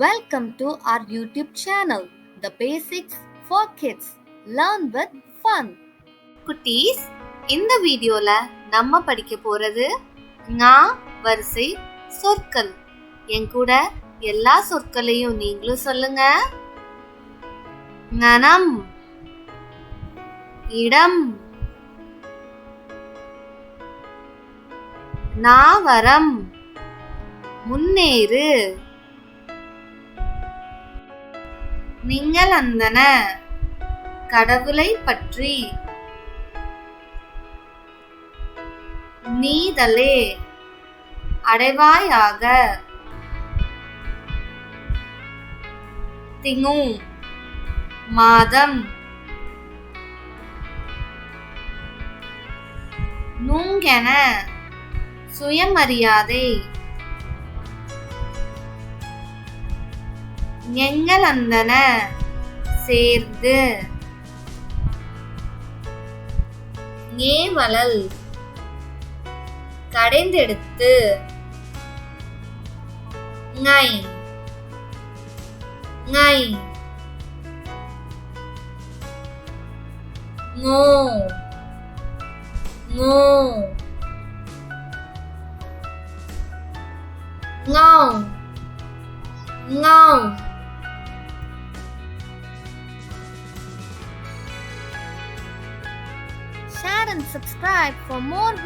Welcome to our YouTube channel, The Basics for Kids. Learn with fun. குட்டீஸ் இந்த வீடியோல நம்ம படிக்க போறது ஞா வரிசை சொற்கள் என் கூட எல்லா சொற்களையும் நீங்களும் சொல்லுங்க ஞனம் இடம் நாவரம் முன்னேறு நிங்களந்தன கடவுளை பற்றி நீதலே. அடைவாயாக. திங்கு. மாதம். நுங்கென. சுயமரியாதை. எங்களந்தன சேர்ந்து. ஏவலல். கடைந்தெடுத்து. ngை ngை ngô ngô ngon ngon and subscribe for more videos.